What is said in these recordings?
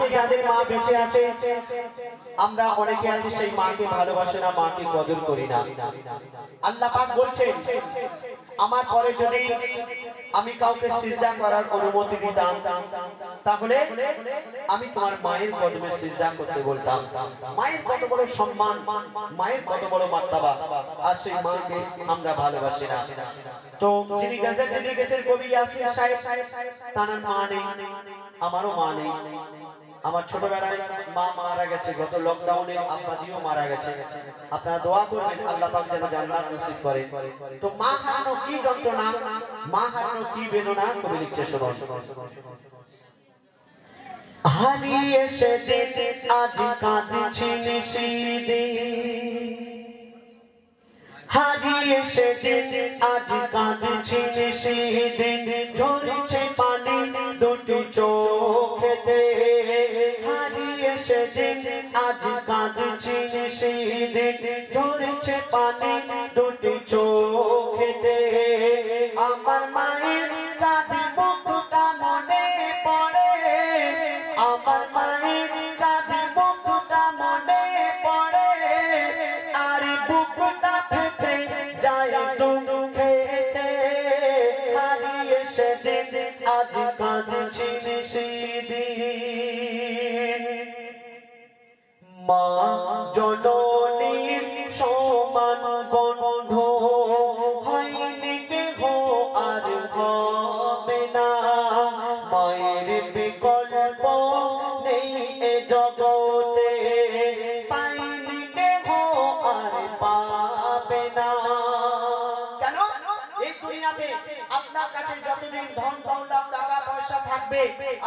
দুনিয়াতে যাদের মা বেঁচে আছে, আমরা অনেকে আছি সেই মাকে ভালোবাসে না, মাকে কদর করি না। আল্লাহ পাক বলছেন, আমার পরে যদি আমি কাউকে সিজদা করার অনুমতি দিতাম, তাহলে আমি তোমার মায়ের কদমে সিজদা করতে বলতাম। মায়ের কত বড় সম্মান, মায়ের কত বড় মাত্তাবা আর সেই মাকে আমরা ভালোবাসি না। তো যিনি গজল ডেলিগেটের কবি ইয়াসিন সাহেব, তার মা নেই, আমারও মা নেই। আমার ছোটবেলায় মা মারা গেছে, গত লকডাউনে আপনাদিও মারা গেছে। আপনারা দোয়া করবেন, আল্লাহ পাক যেন জান্নাত নসিব করে তো মা হারানো কি যন্ত্রণা? মা হারানো কি বেদনা? কবি লিখছে শুনুন হারিয়ে সেদিন আজ কাঁদছি নিশিদিন হারিয়ে সেদিন আজ কাঁদছি নিশিদিন আজ কাঁদছি নিশিদিন ঝরছে পানি দুটি চোখেতে। আমার মায়ের চাঁদি মুখটা মনে পড়ে। আমার মায়ের চাঁদি মুখটা মনে পড়ে। আর বুকটা ফেটে যায় দুঃখেতে। হারিয়ে সেদিন আজ কাঁদছি সেদিন পয়সা থাকবে,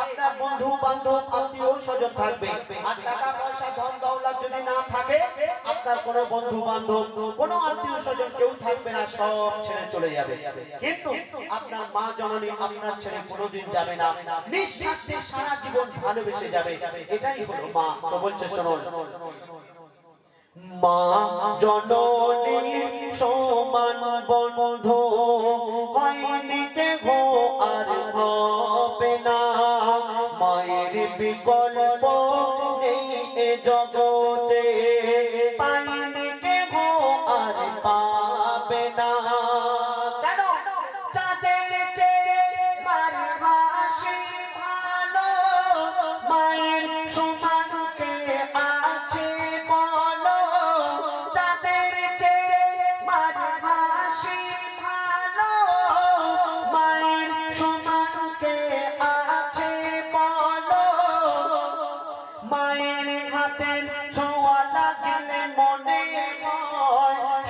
আপনার বন্ধু, বান্ধব, আত্মীয়, স্বজন থাকবে। আর টাকা পয়সা, ধন, দৌলত যদি না থাকে, আপনার কোনো বন্ধু, বান্ধব, কোনো আত্মীয়, স্বজন কেউ থাকবে না, সব ছেড়ে চলে যাবে। কিন্তু আপনার মা জননী, আপনার ছেড়ে কোনোদিন যাবে না। নিঃশ্বাসে সারা জীবন ভালোবেসে যাবে। এটাই হলো মা। তো বলছে, শোনো। মা জননী সমান বন্ধ। হয়নি কেহ আর হবে না। মায়ের বিকল্প এই জগতে।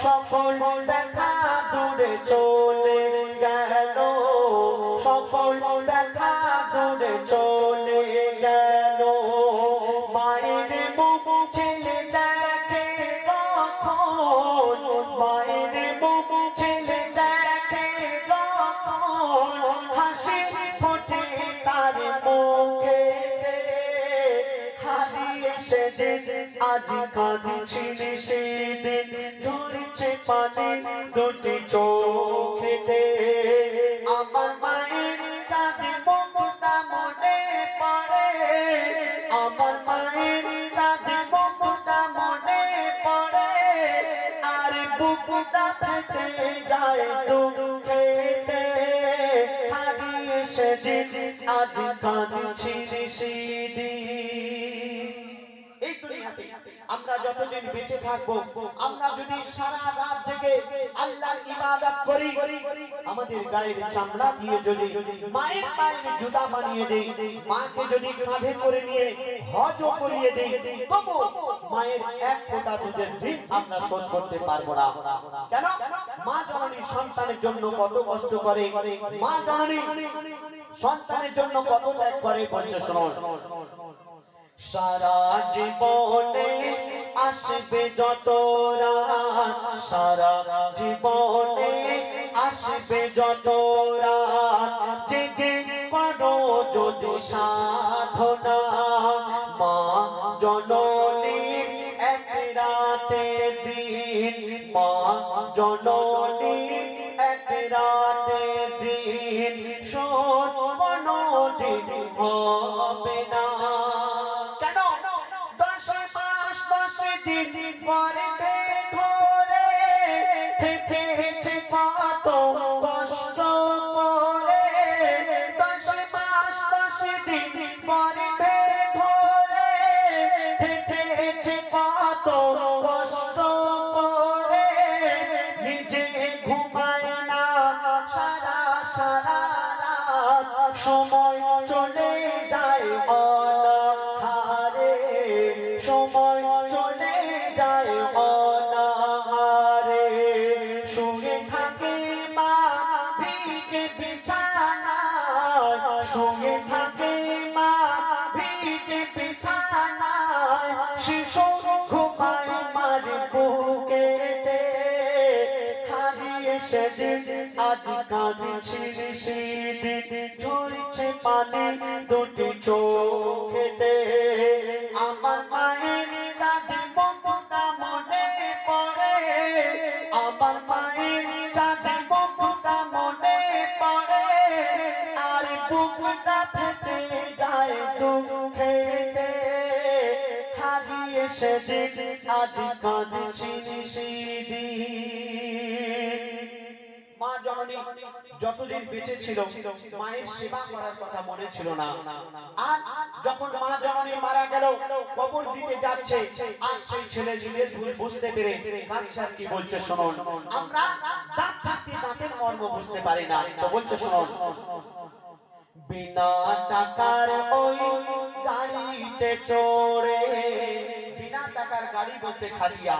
সকল দেখা দূরে চলে গেল। সকল দেখা দূরে চলে গেল। মায়ের মুখ ছেলে দেখে কখন? মায়ের মুখ ছেলে দেখে কখন? হাসি ফোটে তার মুখে। হারিয়ে সেদিন, আজ কাঁদছি সেদিন ঝরছে পানি দুটি চোখেতে। আমার মায়ের চাঁদে মুখটা মনে পড়ে। আমার মায়ের চাঁদে মুখটা মনে পড়ে। আর বুকটা ফেটে যায় দুঃখেতে। হারিয়ে সেদিন আজ কাঁদছি সেদিন আমরা যতদিন বেঁচে থাকব, আমরা যদি সারা রাত জেগে আল্লাহর ইবাদত করি, আমাদের গায়ের চামড়া দিয়ে যদি মায়ের পায়ের জুতা বানিয়ে দেই, মাকে যদি কাঁধে করে নিয়ে হজও করিয়ে দেই, তবু মায়ের এক ফোঁটা দুধের ঋণ আমরা শোধ করতে পারব না। কেন? মা জননী সন্তানের জন্য কত কষ্ট করে, মা জননী সন্তানের জন্য কত ত্যাগ করে শোনো সারা জীবনে আসবে যত রাত। সারা জীবনে আসবে যত রাত। জেগে করো যদি সাধনা। মা জননীর এক রাতে দিন। মা জননীর এক রাতে দিন। শোন দিন হবে সেদিন পরে সেদিন আজ কাঁদছি সেদিন ঝরছে পানি দুটি চোখেতে আমার মায়ের চাঁদি বকুটা মনে পড়ে আমার মায়ের চাঁদি বকুটা মনে পড়ে আর বুকটা ফেটে যায় দুঃখেতে হারিয়ে সেদিন আজ কাঁদছি সেদিন যতদিন বেঁচে ছিল, মায়ের সেবা করার কথা মনে ছিল না। আর যখন মা জননী মারা গেল, কবর দিতে যাচ্ছে, আর সেই ছেলে নিজের ভুল বুঝতে পেরে আর কি বলছে শুনুন। আমরা দাঁত থাকতে দাঁতের মর্ম বুঝতে পারি না, তো বলছে শুনুন। বিনা চাকার ওই গাড়িতে চড়ে গাড়ি বলতে খাটিয়া।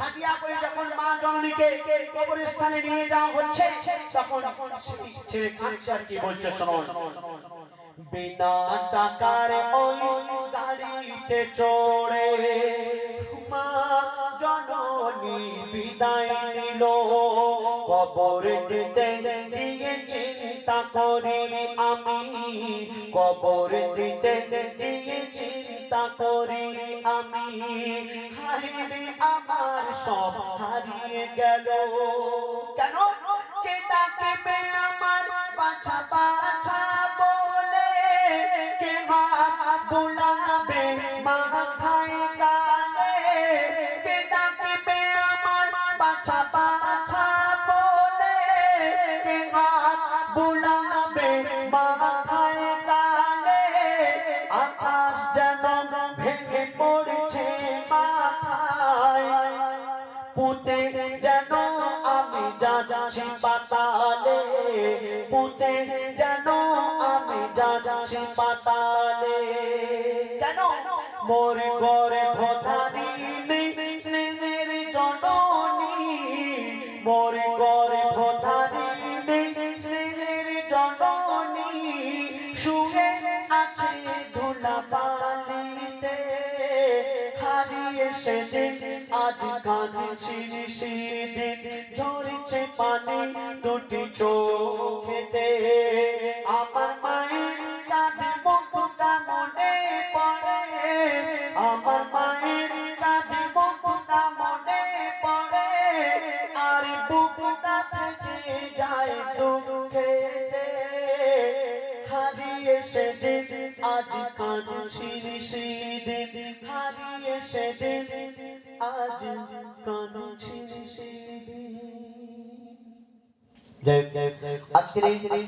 খাটিয়া করে যখন মা জননীকে কবরস্থানে নিয়ে যাওয়া হচ্ছে, তখন ছেলে কাঁদছে কি বলছে শুনুন বিনা চাকার ওই গাড়িতে চড়ে মা জননী বিদায় নিল। কবর দিতে গিয়ে চিন্তা করি আমি। কবর দিতে গিয়ে চিন্তা করি আমি। হারিয়ে আমার সব হারিয়ে গেল। কেন? কে ডাকিবে আমার পাছা বাছা পুঁতে যেন আমি যাচ্ছি পাতালে, পুঁতে যেন আমি যাচ্ছি পাতালে। কেন? মোর গরে ভোধারি জননী। মোর জননী। শুয়ে আছে ধুলা বালিতে হারিয়ে আজ কাঁদছি সেদিন ঝরছে পানি, দুটি চোখেতে আমার মায়ের চাঁদি মনে মনে বুকটা কাঁদছি সেদিন, হারিয়ে সেদিন আজ কাঁদছি সেদিন। আজকের এই